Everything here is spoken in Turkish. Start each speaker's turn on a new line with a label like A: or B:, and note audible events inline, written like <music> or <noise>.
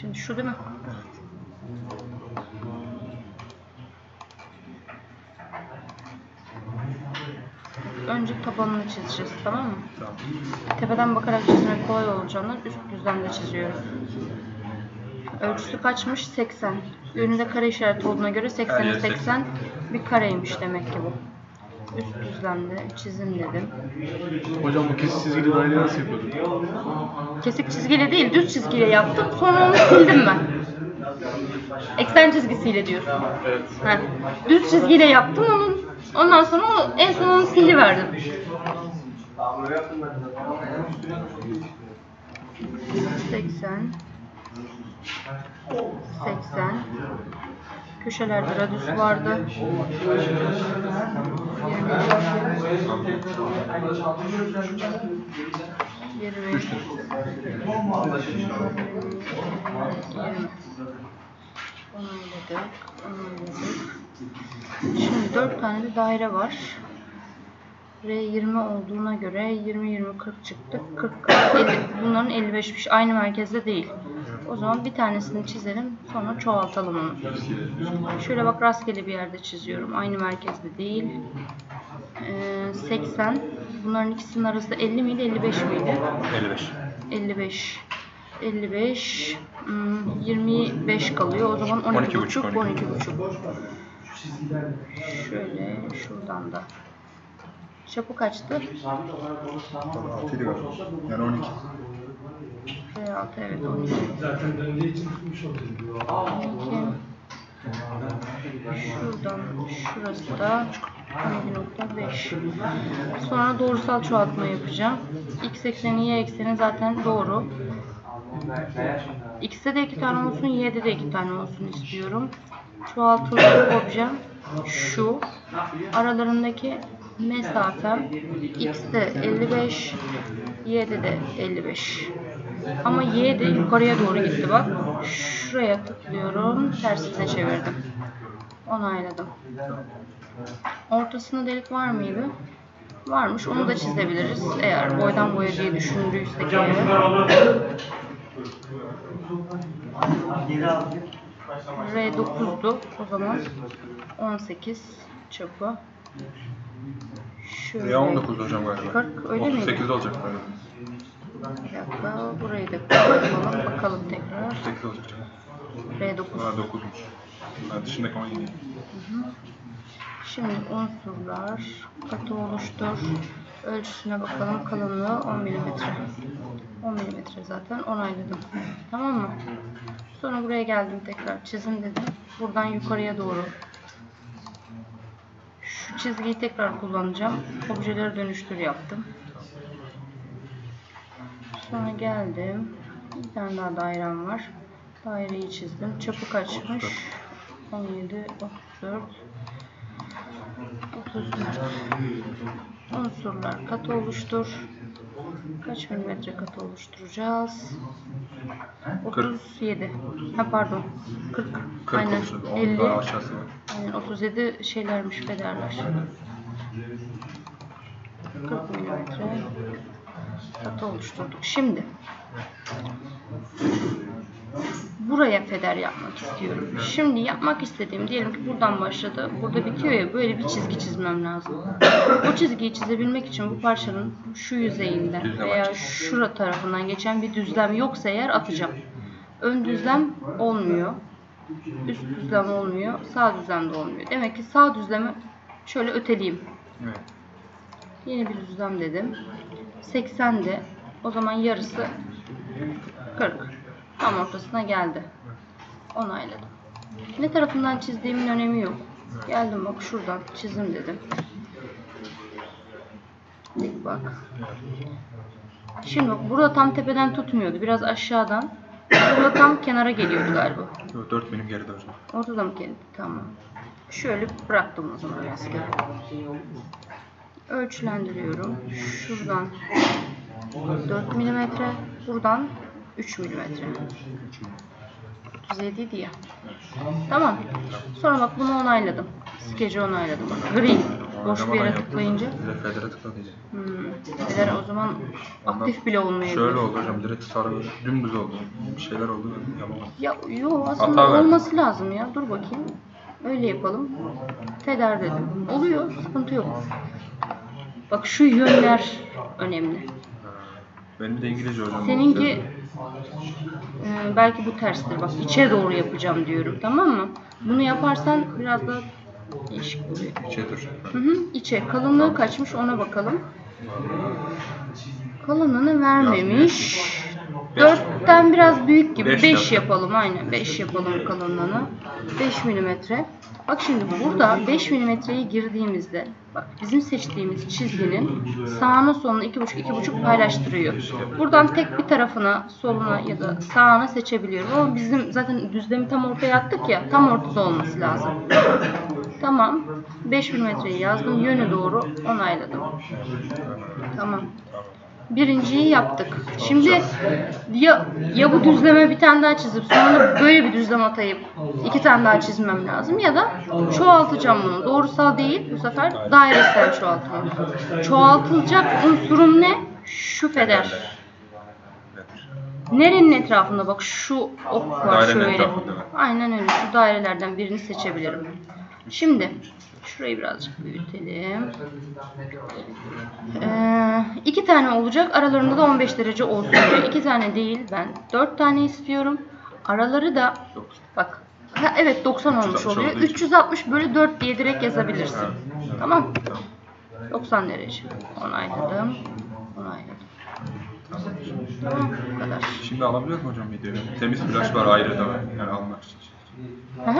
A: Şimdi şu değil mi? Önce tabanını çizeceğiz tamam mı?
B: Tamam.
A: Tepeden bakarak çizmek kolay olacağından üst düzlemde çiziyoruz. Ölçüsü kaçmış? 80. Önünde kare işareti olduğuna göre
B: Her
A: 80'e
B: yeri
A: 80 bir kareymiş demek ki bu. Üst düzlemde çizim dedim.
B: Hocam bu kesik çizgili daire nasıl yapıyorduk?
A: Kesik çizgiyle değil düz çizgiyle yaptım. Sonra onu sildim ben. Eksen çizgisiyle diyorsun.
B: Evet.
A: Heh. Düz çizgiyle yaptım onun. Ondan sonra o, en son onu siliverdim. 80 80 Köşelerde radius vardı. 20
B: Üç tane.
A: 20 Onayladık. Onayladık. Şimdi 4 tane de daire var. R20 olduğuna göre 20 20 40 çıktı. 40 40 50. Bunların 55'miş. Aynı merkezde değil. O zaman bir tanesini çizelim. Sonra çoğaltalım onu. Şöyle bak rastgele bir yerde çiziyorum. Aynı merkezde değil. Ee, 80. Bunların ikisinin arasında 50 miydi 55 miydi?
B: 55.
A: 55 55 hmm, 25 kalıyor. O zaman 12
B: 12,5,
A: buçuk
B: 12.
A: 12 buçuk. Şöyle şuradan da. Çapı kaçtı?
B: 6 idi galiba. Yani 12.
A: R6 evet 12.
C: Zaten döndüğü için tutmuş.
A: 12. Şuradan şurası da 12.5. Sonra doğrusal çoğaltma yapacağım. X ekseni Y ekseni zaten doğru. X'te de iki tane olsun, Y'de de iki tane olsun istiyorum. Çoğaltılı objem şu. Aralarındaki mesafem X'te 55, Y'de de 55. Ama Y de yukarıya doğru gitti bak. Şuraya tıklıyorum, tersine çevirdim. Onayladım. Ortasında delik var mıydı? Varmış. Onu da çizebiliriz. Eğer boydan boya diye düşündüysek eğer. R9'du o zaman 18 çapı. Şöyle.
B: R19 hocam galiba.
A: 40 öyle miydi?
B: 38 olacak galiba.
A: Dakika burayı da kapatalım bakalım tekrar.
B: 38 olacak.
A: R9.
B: Ha 9'muş. Ha dışındaki 17.
A: Şimdi unsurlar katı oluştur. Ölçüsüne bakalım. Kalınlığı 10 mm. 10 mm zaten onayladım. Tamam mı? Sonra buraya geldim tekrar. Çizim dedim. Buradan yukarıya doğru. Şu çizgiyi tekrar kullanacağım. Objeleri dönüştür yaptım. Sonra geldim. Bir tane daha dairem var. Daireyi çizdim. Çapı kaçmış? 17, 34, 34. Unsurlar katı oluştur. Kaç milimetre katı oluşturacağız? 37. Ha pardon. 40.
B: 40
A: Aynen.
B: olacak. 10
A: 50.
B: daha aşağısı var.
A: Aynen 37 şeylermiş federler. 40 milimetre katı oluşturduk. Şimdi buraya feder yapmak istiyorum. Şimdi yapmak istediğim diyelim ki buradan başladı. Burada bitiyor ya böyle bir çizgi çizmem lazım. O çizgiyi çizebilmek için bu parçanın şu yüzeyinden veya şura tarafından geçen bir düzlem yoksa eğer atacağım. Ön düzlem olmuyor. Üst düzlem olmuyor. Sağ düzlem de olmuyor. Demek ki sağ düzlemi şöyle öteleyeyim.
B: Evet.
A: Yeni bir düzlem dedim. 80 de o zaman yarısı 40. Tam ortasına geldi. Onayladım. Ne tarafından çizdiğimin önemi yok. Geldim bak şuradan çizim dedim. Dik bak. Şimdi bak burada tam tepeden tutmuyordu. Biraz aşağıdan. Burada tam kenara geliyordu galiba.
B: Yo, 4 benim geride hocam.
A: Ortada mı kendi? Tamam. Şöyle bıraktım o zaman rastgele. Ölçülendiriyorum. Şuradan 4 mm, buradan 3 mm. 37 diye. Tamam. Sonra bak bunu onayladım. Skeci onayladım. Bak gri. Boş bir yere tıklayınca.
B: Direkt federe tıkladı.
A: Hmm. O zaman aktif bile olmayabilir.
B: Şöyle oldu hocam direkt sarı dümdüz oldu. Bir şeyler oldu yapamadım.
A: Ya yo aslında
B: Hata
A: olması lazım ya. Dur bakayım. Öyle yapalım. Feder dedim. Oluyor. Sıkıntı yok. Bak şu yönler önemli.
B: Benim de İngilizce hocam.
A: Seninki e, belki bu terstir. Bak içe doğru yapacağım diyorum. Tamam mı? Bunu yaparsan biraz da değişik oluyor.
B: İçedir.
A: Hı hı, içe. Kalınlığı kaçmış ona bakalım. Kalınlığını vermemiş. Dörtten biraz büyük gibi.
B: Beş
A: 5
B: yap.
A: yapalım aynen. 5 yapalım kalınlığını. 5 milimetre. Bak şimdi burada 5 milimetreyi girdiğimizde bak bizim seçtiğimiz çizginin sağına soluna 2,5 2,5 paylaştırıyor. Buradan tek bir tarafına soluna ya da sağına seçebiliyorum. Ama bizim zaten düzlemi tam ortaya attık ya tam ortada olması lazım. Tamam. 5 milimetreyi yazdım. Yönü doğru onayladım. Tamam. Birinciyi yaptık. Şimdi ya, ya bu düzleme bir tane daha çizip sonra böyle bir düzlem atayıp iki tane daha çizmem lazım ya da çoğaltacağım bunu. Doğrusal değil bu sefer dairesel çoğaltma. Çoğaltılacak unsurum ne? Şu feder. Nerenin etrafında bak şu ok var
B: Dairenin
A: şöyle. Aynen öyle. Şu dairelerden birini seçebilirim. Şimdi şurayı birazcık büyütelim. Ee, tane olacak. Aralarında da 15 derece olsun diyor. <laughs> İki tane değil ben. Dört tane istiyorum. Araları da bak. Ha, evet 90 olmuş
B: 360
A: oluyor.
B: olduğu için.
A: 360 bölü 4 diye direkt yazabilirsin.
B: Tamam.
A: 90 derece. Onayladım. Onayladım. Tamam. Bu kadar.
B: Şimdi alabiliyor mu hocam videoyu? Temiz flash var ayrı da yani almak için.
A: Aha,